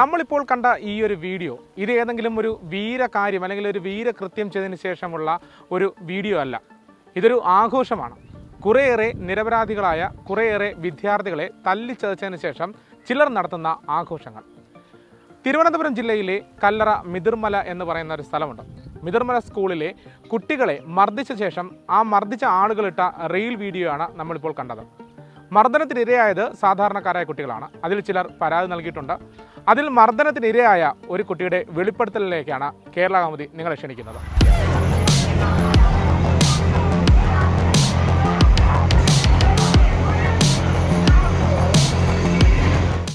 നമ്മളിപ്പോൾ കണ്ട ഈ ഒരു വീഡിയോ ഇത് ഏതെങ്കിലും ഒരു വീരകാര്യം അല്ലെങ്കിൽ ഒരു വീരകൃത്യം ചെയ്തതിന് ശേഷമുള്ള ഒരു വീഡിയോ അല്ല. ഇതൊരു ആഘോഷമാണ്. കുറേയേറെ നിരപരാധികളായ കുറേയേറെ വിദ്യാർത്ഥികളെ തല്ലിച്ചതച്ചതിന് ശേഷം ചിലർ നടത്തുന്ന ആഘോഷങ്ങൾ. തിരുവനന്തപുരം ജില്ലയിലെ കല്ലറ മിതിർമല എന്ന് പറയുന്ന ഒരു സ്ഥലമുണ്ട്. മിതിർമല സ്കൂളിലെ കുട്ടികളെ മർദ്ദിച്ച ശേഷം ആ മർദ്ദിച്ച ആളുകളിട്ട റീൽ വീഡിയോ ആണ് നമ്മളിപ്പോൾ കണ്ടത്. മർദ്ദനത്തിനിരയായത് സാധാരണക്കാരായ കുട്ടികളാണ്. അതിൽ ചിലർ പരാതി നൽകിയിട്ടുണ്ട്. അതിൽ മർദ്ദനത്തിനിരയായ ഒരു കുട്ടിയുടെ വെളിപ്പെടുത്തലിലേക്കാണ് കേരള കൗമുദി നിങ്ങളെ ക്ഷണിക്കുന്നത്.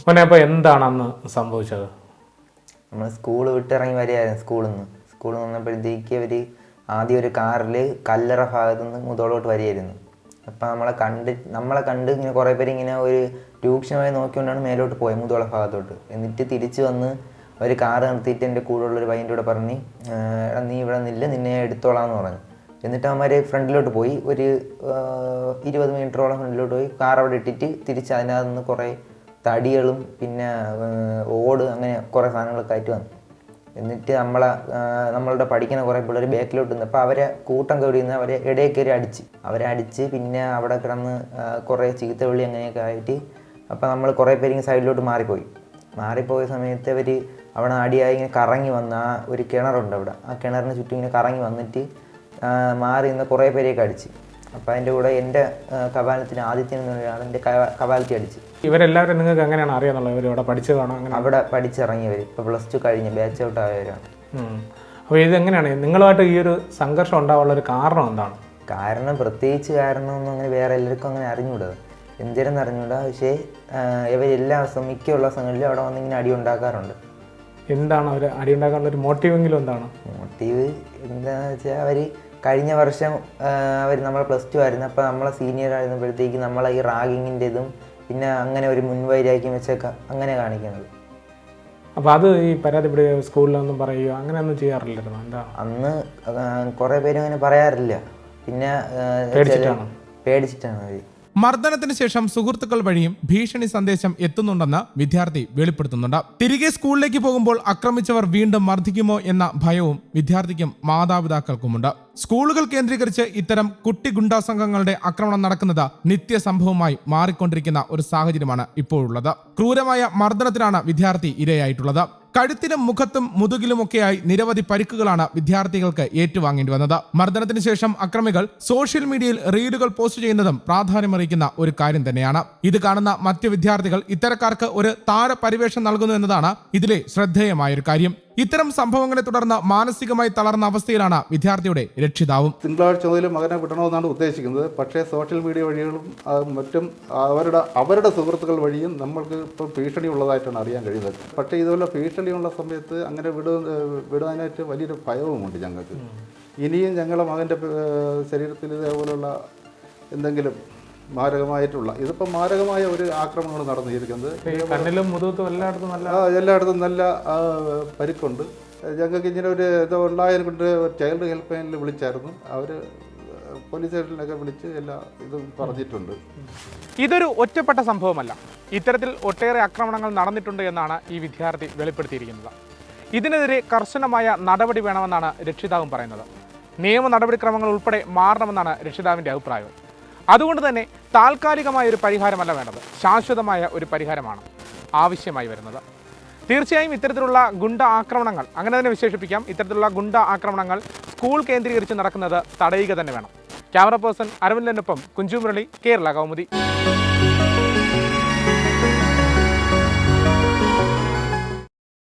മോനെ അപ്പോൾ എന്താണ് അന്ന് സംഭവിച്ചത്? നമ്മൾ സ്കൂൾ വിട്ടിറങ്ങി വരികയായിരുന്നു സ്കൂളിൽ നിന്ന് സ്കൂളിൽ നിന്ന് വന്നപ്പോഴത്തേക്ക് അവർ ആദ്യം ഒരു കാറിൽ കല്ലറ ഭാഗത്തുനിന്ന് മുതോളോട്ട് വരികയായിരുന്നു. അപ്പം നമ്മളെ കണ്ട് നമ്മളെ കണ്ട് ഇങ്ങനെ കുറേ പേര് ഇങ്ങനെ ഒരു രൂക്ഷമായി നോക്കിക്കൊണ്ടാണ് മേലോട്ട് പോയത് മുതോള ഭാഗത്തോട്ട്. എന്നിട്ട് തിരിച്ച് വന്ന് ഒരു കാറ് നിർത്തിയിട്ട് എന്റെ കൂടെയുള്ളൊരു പയ്യന്റെ കൂടെ പറഞ്ഞ് എടാ നീ ഇവിടെ നില്ല നിന്നെ എടുത്തോളാം എന്ന് പറഞ്ഞു. എന്നിട്ട് അവന്മാർ ഫ്രണ്ടിലോട്ട് പോയി ഒരു ഇരുപത് മീറ്ററോളം ഫ്രണ്ടിലോട്ട് പോയി കാർ അവിടെ ഇട്ടിട്ട് തിരിച്ച് അതിനകത്ത് നിന്ന് കുറേ തടികളും പിന്നെ ഓട് അങ്ങനെ കുറേ സാധനങ്ങളൊക്കെ ആയിട്ട് വന്നു. എന്നിട്ട് നമ്മളെ നമ്മളുടെ പഠിക്കുന്ന കുറേ പിള്ളേർ ബാക്കിലോട്ട് നിന്ന് അപ്പോൾ അവരെ കൂട്ടം കയറി നിന്ന് അവരെ ഇടയിൽ കയറി അടിച്ച് അവരെ അടിച്ച് പിന്നെ അവിടെ കിടന്ന് കുറേ ചീത്തവിളി അങ്ങനെയൊക്കെ ആയിട്ട് അപ്പോൾ നമ്മൾ കുറേ പേര് സൈഡിലോട്ട് മാറിപ്പോയി. മാറിപ്പോയ സമയത്ത് അവർ അവിടെ അടിയായി ഇങ്ങനെ കറങ്ങി വന്ന ഒരു കിണറുണ്ട് അവിടെ. ആ കിണറിന് ചുറ്റും ഇങ്ങനെ കറങ്ങി വന്നിട്ട് മാറി നിന്ന് കുറേ പേരെയൊക്കെ അടിച്ച്. അപ്പോൾ അതിന്റെ കൂടെ എന്റെ കപാലത്തിന് ആദിത്യൻ എന്ന് ഒരാൾ എന്റെ കപാലത്തി അടിച്ച്. ഇവരെല്ലാവരും നിങ്ങൾക്ക് എങ്ങനെയാണ് അറിയാന്നുള്ളത്? ഇവർ ഇവിടെ പഠിച്ചതാണോ അങ്ങനെ അവിടെ പഠിച്ചിറങ്ങിയവർ ഇപ്പോൾ പ്ലസ് ടു കഴിഞ്ഞ് ബാച്ച് ഔട്ട് ആയവരാണ്. അപ്പോൾ ഇതെങ്ങനെയാണ് നിങ്ങളുമായിട്ട് ഈ ഒരു സംഘർഷം ഉണ്ടാവാനുള്ള ഒരു കാരണം എന്താണ്? കാരണം പ്രത്യേകിച്ച് കാരണമൊന്നും അങ്ങനെ വേറെ എല്ലാവർക്കും അങ്ങനെ അറിഞ്ഞൂടാ എന്തിനെന്ന് അറിഞ്ഞൂടാ പക്ഷേ ഇവരെല്ലാ ദിവസവും മിക്കുള്ള ദിവസങ്ങളിലും അവിടെ വന്ന് ഇങ്ങനെ അടി ഉണ്ടാക്കാറുണ്ട്. എന്താണ് അവർ അടിയുണ്ടാക്കാനുള്ള ഒരു മോട്ടീവെങ്കിലും എന്താണ്? മോട്ടീവ് എന്താണെന്ന് വെച്ചാൽ അവർ കഴിഞ്ഞ വർഷം അവർ നമ്മൾ പ്ലസ് ടു ആയിരുന്നു. അപ്പോൾ നമ്മളെ സീനിയർ ആയിരുന്നപ്പോഴത്തേക്ക് നമ്മളെ ഈ റാഗിങ്ങിന്റെ ഇതും പിന്നെ അങ്ങനെ ഒരു മുൻവൈരാഗ്യം വെച്ചൊക്കെ അങ്ങനെ കാണിക്കുന്നത്. അപ്പോൾ അത് ഈ പരാതിപ്പെടുക സ്കൂളിലൊന്നും പറയുകയോ അങ്ങനെയൊന്നും ചെയ്യാറില്ലായിരുന്നു? എന്താ? അന്ന് കുറേ പേര് അങ്ങനെ പറയാറില്ല. പിന്നെ പേടിച്ചിട്ടാണ്? പേടിച്ചിട്ടാണ് അവർ മർദ്ദനത്തിന് ശേഷം സുഹൃത്തുക്കൾ വഴിയും ഭീഷണി സന്ദേശം എത്തുന്നുണ്ടെന്ന് വിദ്യാർത്ഥി വെളിപ്പെടുത്തുന്നുണ്ട്. തിരികെ സ്കൂളിലേക്ക് പോകുമ്പോൾ ആക്രമിച്ചവർ വീണ്ടും മർദ്ദിക്കുമോ എന്ന ഭയവും വിദ്യാർത്ഥിക്കും മാതാപിതാക്കൾക്കുമുണ്ട്. സ്കൂളുകൾ കേന്ദ്രീകരിച്ച് ഇത്തരം കുട്ടി ഗുണ്ടാ സംഘങ്ങളുടെ ആക്രമണം നടക്കുന്നത് നിത്യസംഭവമായി മാറിക്കൊണ്ടിരിക്കുന്ന ഒരു സാഹചര്യമാണ് ഇപ്പോഴുള്ളത്. ക്രൂരമായ മർദ്ദനത്തിനാണ് വിദ്യാർത്ഥി ഇരയായിട്ടുള്ളത്. കഴുത്തിനും മുഖത്തും മുതുകിലുമൊക്കെയായി നിരവധി പരിക്കുകളാണ് വിദ്യാർത്ഥികൾക്ക് ഏറ്റുവാങ്ങേണ്ടി വന്നത്. മർദ്ദനത്തിന് ശേഷം അക്രമികൾ സോഷ്യൽ മീഡിയയിൽ റീലുകൾ പോസ്റ്റ് ചെയ്യുന്നതും പ്രാധാന്യമറിയിക്കുന്ന ഒരു കാര്യം തന്നെയാണ്. ഇത് കാണുന്ന മറ്റ് വിദ്യാർത്ഥികൾ ഇത്തരക്കാർക്ക് ഒരു താരപരിവേഷം നൽകുന്നു എന്നതാണ് ഇതിലെ ശ്രദ്ധേയമായ ഒരു കാര്യം. ഇത്തരം സംഭവങ്ങളെ തുടർന്ന് മാനസികമായി തളർന്ന അവസ്ഥയിലാണ് വിദ്യാർത്ഥിയുടെ രക്ഷിതാവും. തിങ്കളാഴ്ച മുതൽ മകനെ വിടണമെന്നാണ് ഉദ്ദേശിക്കുന്നത്. പക്ഷേ സോഷ്യൽ മീഡിയ വഴികളും മറ്റും അവരുടെ അവരുടെ സുഹൃത്തുക്കൾ വഴിയും നമ്മൾക്ക് ഇപ്പോൾ ഭീഷണി ഉള്ളതായിട്ടാണ് അറിയാൻ കഴിയുന്നത്. പക്ഷേ ഇതുപോലെ ഭീഷണിയുള്ള സമയത്ത് അങ്ങനെ വിട വിടാനായിട്ട് വലിയൊരു ഭയവുമുണ്ട് ഞങ്ങൾക്ക്. ഇനിയും ഞങ്ങളുടെ മകന്റെ ശരീരത്തിൽ ഇതേപോലുള്ള എന്തെങ്കിലും മാരകമായിട്ടുള്ള ഇതിപ്പോൾ മാരകമായ ഒരു ആക്രമണങ്ങൾ നടന്നിരിക്കുന്നത്. കണ്ണിലും മുതുകത്തും എല്ലായിടത്തും നല്ല എല്ലായിടത്തും നല്ല പരിക്കുണ്ട്. ഞങ്ങൾക്ക് ഇങ്ങനെ ഒരു ഇത് ഉണ്ടായതിനെ കൊണ്ട് ചൈൽഡ് ഹെൽപ്പ് ലൈനിൽ വിളിച്ചായിരുന്നു. അവർ പോലീസ് സ്റ്റേഷനിലൊക്കെ വിളിച്ച് എല്ലാ ഇതും പറഞ്ഞിട്ടുണ്ട്. ഇതൊരു ഒറ്റപ്പെട്ട സംഭവമല്ല. ഇത്തരത്തിൽ ഒട്ടേറെ ആക്രമണങ്ങൾ നടന്നിട്ടുണ്ട് എന്നാണ് ഈ വിദ്യാർത്ഥി വെളിപ്പെടുത്തിയിരിക്കുന്നത്. ഇതിനെതിരെ കർശനമായ നടപടി വേണമെന്നാണ് രക്ഷിതാവും പറയുന്നത്. നിയമ നടപടിക്രമങ്ങൾ ഉൾപ്പെടെ മാറണമെന്നാണ് രക്ഷിതാവിന്റെ അഭിപ്രായം. അതുകൊണ്ട് തന്നെ താൽക്കാലികമായ ഒരു പരിഹാരമല്ല വേണ്ടത്. ശാശ്വതമായ ഒരു പരിഹാരമാണ് ആവശ്യമായി വരുന്നത്. തീർച്ചയായും ഇത്തരത്തിലുള്ള ഗുണ്ട ആക്രമണങ്ങൾ അങ്ങനെ തന്നെ വിശേഷിപ്പിക്കാം ഇത്തരത്തിലുള്ള ഗുണ്ട ആക്രമണങ്ങൾ സ്കൂൾ കേന്ദ്രീകരിച്ച് നടക്കുന്നത് തടയുക തന്നെ വേണം. ക്യാമറ പേഴ്സൺ അരവിന്ദനൊപ്പം കുഞ്ചുമുരളി കേരള കൗമുദി.